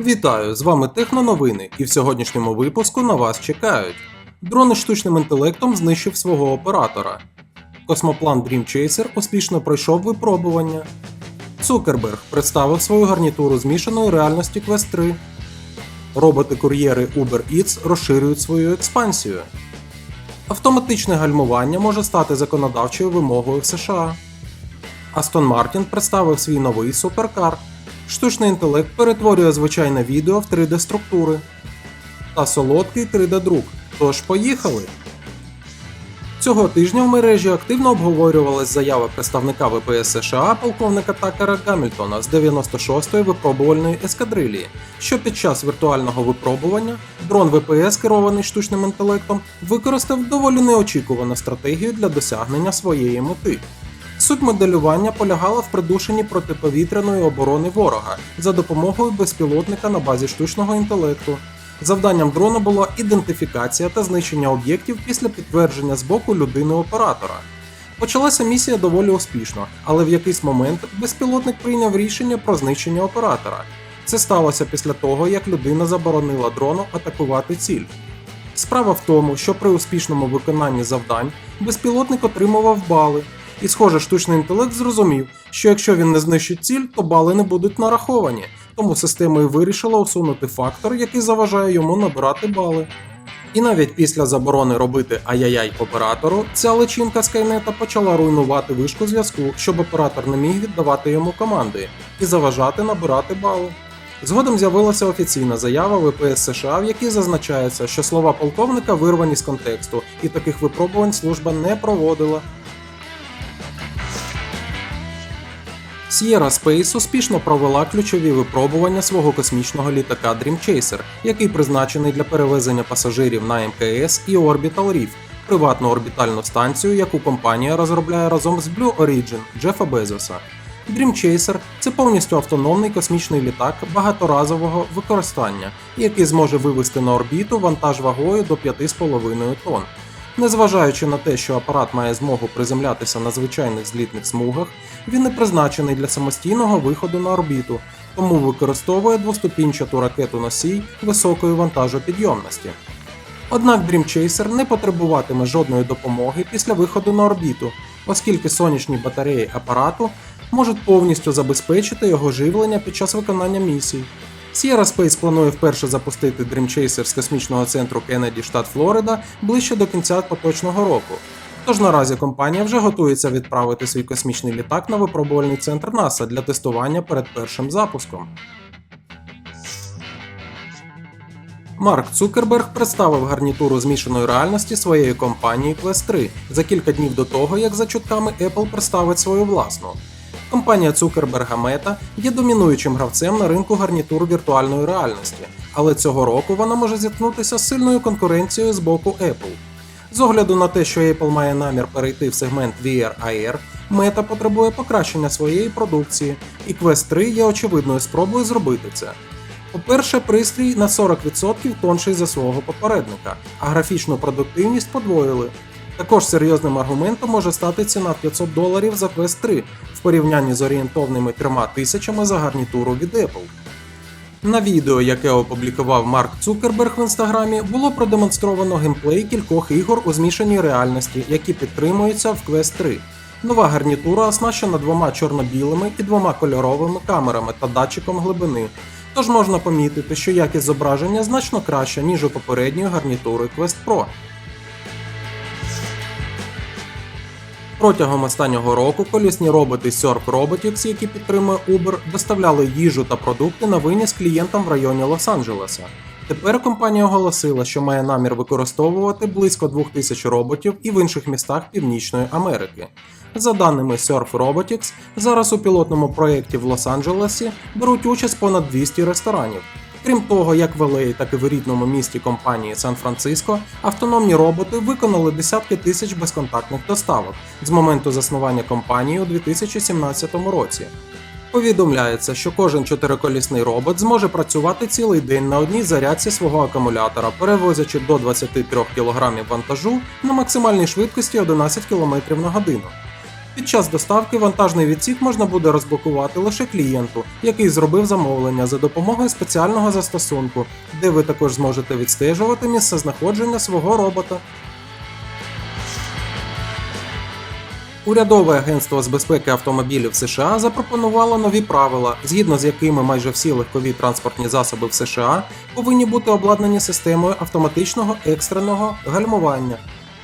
Вітаю! З вами Техноновини, і в сьогоднішньому випуску на вас чекають. Дрон із штучним інтелектом знищив свого оператора. Космоплан Dream Chaser успішно пройшов випробування. Цукерберг представив свою гарнітуру змішаної реальності Quest 3. Роботи-кур'єри Uber Eats розширюють свою експансію. Автоматичне гальмування може стати законодавчою вимогою в США. Астон Мартін представив свій новий суперкар. Штучний інтелект перетворює звичайне відео в 3D-структури. Та солодкий 3D-друк. Тож поїхали! Цього тижня в мережі активно обговорювалась заява представника ВПС США полковника Такера Гамільтона з 96-ї випробувальної ескадрилії, що під час віртуального випробування дрон ВПС, керований штучним інтелектом, використав доволі неочікувану стратегію для досягнення своєї мети. Суть моделювання полягала в придушенні протиповітряної оборони ворога за допомогою безпілотника на базі штучного інтелекту. Завданням дрона була ідентифікація та знищення об'єктів після підтвердження з боку людини-оператора. Почалася місія доволі успішно, але в якийсь момент безпілотник прийняв рішення про знищення оператора. Це сталося після того, як людина заборонила дрону атакувати ціль. Справа в тому, що при успішному виконанні завдань безпілотник отримував бали, і, схоже, штучний інтелект зрозумів, що якщо він не знищить ціль, то бали не будуть нараховані, тому система і вирішила усунути фактор, який заважає йому набирати бали. І навіть після заборони робити ай-яй-яй оператору, ця личинка Скайнета почала руйнувати вишку зв'язку, щоб оператор не міг віддавати йому команди і заважати набирати бали. Згодом з'явилася офіційна заява ВПС США, в якій зазначається, що слова полковника вирвані з контексту, і таких випробувань служба не проводила. Sierra Space успішно провела ключові випробування свого космічного літака Dream Chaser, який призначений для перевезення пасажирів на МКС і Orbital Reef, приватну орбітальну станцію, яку компанія розробляє разом з Blue Origin Джефа Безоса. Dream Chaser – це повністю автономний космічний літак багаторазового використання, який зможе вивести на орбіту вантаж вагою до 5,5 тонн. Незважаючи на те, що апарат має змогу приземлятися на звичайних злітних смугах, він не призначений для самостійного виходу на орбіту, тому використовує двоступінчату ракету носій високої вантажопідйомності. Однак Dream Chaser не потребуватиме жодної допомоги після виходу на орбіту, оскільки сонячні батареї апарату можуть повністю забезпечити його живлення під час виконання місій. Sierra Space планує вперше запустити Dream Chaser з космічного центру Кеннеді, штат Флорида, ближче до кінця поточного року. Тож наразі компанія вже готується відправити свій космічний літак на випробувальний центр НАСА для тестування перед першим запуском. Марк Цукерберг представив гарнітуру змішаної реальності своєї компанії Quest 3 за кілька днів до того, як за чутками Apple представить свою власну. Компанія Цукерберга Meta є домінуючим гравцем на ринку гарнітур віртуальної реальності, але цього року вона може зіткнутися з сильною конкуренцією з боку Apple. З огляду на те, що Apple має намір перейти в сегмент VR AR, Meta потребує покращення своєї продукції, і Quest 3 є очевидною спробою зробити це. По-перше, пристрій на 40% тонший за свого попередника, а графічну продуктивність подвоїли. Також серйозним аргументом може стати ціна 500 доларів за Quest 3 в порівнянні з орієнтовними 3000 за гарнітуру від Apple. На відео, яке опублікував Марк Цукерберг в інстаграмі, було продемонстровано геймплей кількох ігор у змішаній реальності, які підтримуються в Quest 3. Нова гарнітура оснащена двома чорно-білими і двома кольоровими камерами та датчиком глибини. Тож можна помітити, що якість зображення значно краща, ніж у попередньої гарнітури Quest Pro. Протягом останнього року колісні роботи Surf Robotics, які підтримує Uber, доставляли їжу та продукти на виніс клієнтам в районі Лос-Анджелеса. Тепер компанія оголосила, що має намір використовувати близько 2000 роботів і в інших містах Північної Америки. За даними Surf Robotics, зараз у пілотному проєкті в Лос-Анджелесі беруть участь понад 200 ресторанів. Крім того, як в LA, так і в рідному місті компанії Сан-Франциско, автономні роботи виконали десятки тисяч безконтактних доставок з моменту заснування компанії у 2017 році. Повідомляється, що кожен чотириколісний робот зможе працювати цілий день на одній зарядці свого акумулятора, перевозячи до 23 кг вантажу на максимальній швидкості 11 км на годину. Під час доставки вантажний відсік можна буде розблокувати лише клієнту, який зробив замовлення за допомогою спеціального застосунку, де ви також зможете відстежувати місце знаходження свого робота. Урядове агентство з безпеки автомобілів США запропонувало нові правила, згідно з якими майже всі легкові транспортні засоби в США повинні бути обладнані системою автоматичного екстреного гальмування.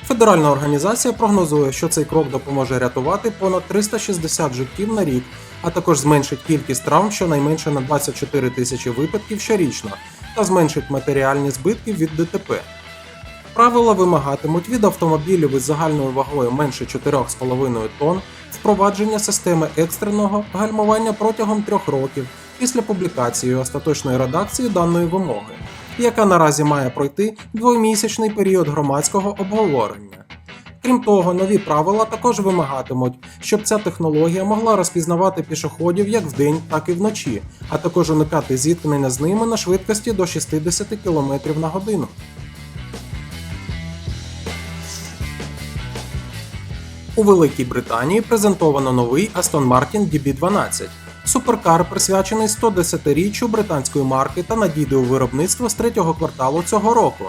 Федеральна організація прогнозує, що цей крок допоможе рятувати понад 360 життів на рік, а також зменшить кількість травм щонайменше на 24 тисячі випадків щорічно та зменшить матеріальні збитки від ДТП. Правила вимагатимуть від автомобілів із загальною вагою менше 4,5 тонн впровадження системи екстреного гальмування протягом трьох років після публікації остаточної редакції даної вимоги, яка наразі має пройти двомісячний період громадського обговорення. Крім того, нові правила також вимагатимуть, щоб ця технологія могла розпізнавати пішоходів як вдень, так і вночі, а також уникати зіткнення з ними на швидкості до 60 км на годину. У Великій Британії презентовано новий Aston Martin DB12. Суперкар присвячений 110-річчю британської марки та надійде у виробництво з третього кварталу цього року.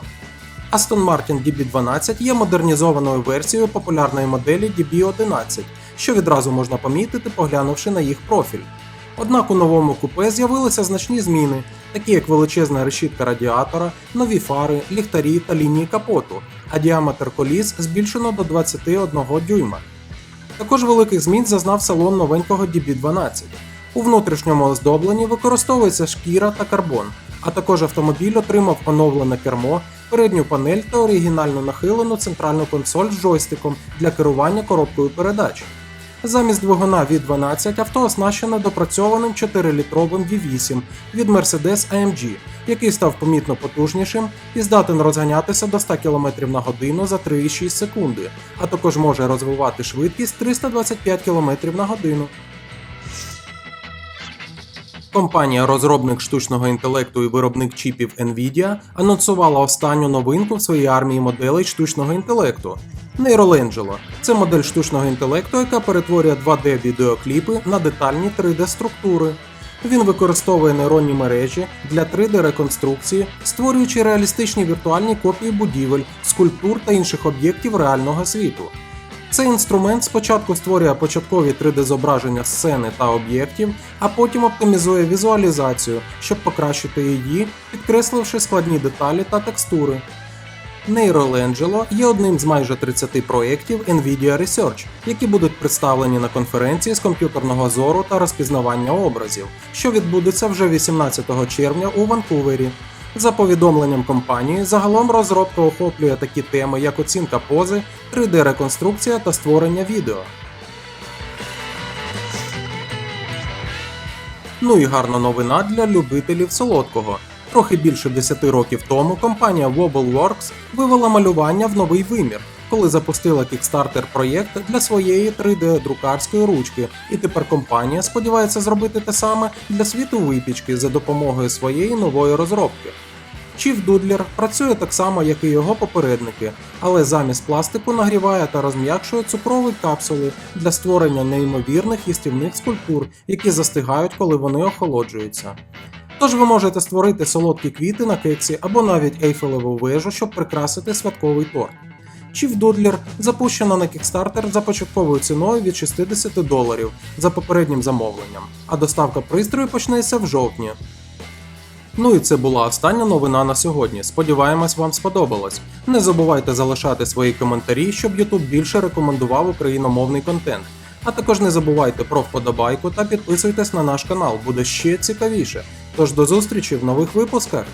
Aston Martin DB12 є модернізованою версією популярної моделі DB11, що відразу можна помітити, поглянувши на їх профіль. Однак у новому купе з'явилися значні зміни, такі як величезна решітка радіатора, нові фари, ліхтарі та лінії капоту, а діаметр коліс збільшено до 21 дюйма. Також великих змін зазнав салон новенького DB12. У внутрішньому оздобленні використовується шкіра та карбон, а також автомобіль отримав оновлене кермо, передню панель та оригінальну нахилену центральну консоль з джойстиком для керування коробкою передач. Замість двигуна V12 авто оснащене допрацьованим 4-літровим V8 від Mercedes AMG, який став помітно потужнішим і здатен розганятися до 100 км на годину за 3,6 секунди, а також може розвивати швидкість 325 км на годину. Компанія розробник штучного інтелекту і виробник чіпів Nvidia анонсувала останню новинку в своїй армії моделей штучного інтелекту. Neuralangelo – це модель штучного інтелекту, яка перетворює 2D відеокліпи на детальні 3D структури. Він використовує нейронні мережі для 3D реконструкції, створюючи реалістичні віртуальні копії будівель, скульптур та інших об'єктів реального світу. Цей інструмент спочатку створює початкові 3D-зображення сцени та об'єктів, а потім оптимізує візуалізацію, щоб покращити її, підкресливши складні деталі та текстури. Neuralangelo є одним з майже 30 проєктів Nvidia Research, які будуть представлені на конференції з комп'ютерного зору та розпізнавання образів, що відбудеться вже 18 червня у Ванкувері. За повідомленням компанії, загалом розробка охоплює такі теми, як оцінка пози, 3D-реконструкція та створення відео. Ну і гарна новина для любителів солодкого. Трохи більше 10 років тому компанія WobbleWorks вивела малювання в новий вимір, коли запустила Kickstarter проєкт для своєї 3D-друкарської ручки, і тепер компанія сподівається зробити те саме для світу випічки за допомогою своєї нової розробки. Чіф Дудлер працює так само, як і його попередники, але замість пластику нагріває та розм'якшує цукрові капсули для створення неймовірних їстівних скульптур, які застигають, коли вони охолоджуються. Тож ви можете створити солодкі квіти на кексі або навіть ейфелеву вежу, щоб прикрасити святковий торт. Чіф Дудлер запущена на Kickstarter за початковою ціною від 60 доларів за попереднім замовленням, а доставка пристрою почнеться в жовтні. Ну і це була остання новина на сьогодні. Сподіваємось, вам сподобалось. Не забувайте залишати свої коментарі, щоб YouTube більше рекомендував україномовний контент. А також не забувайте про вподобайку та підписуйтесь на наш канал, буде ще цікавіше. Тож до зустрічі в нових випусках.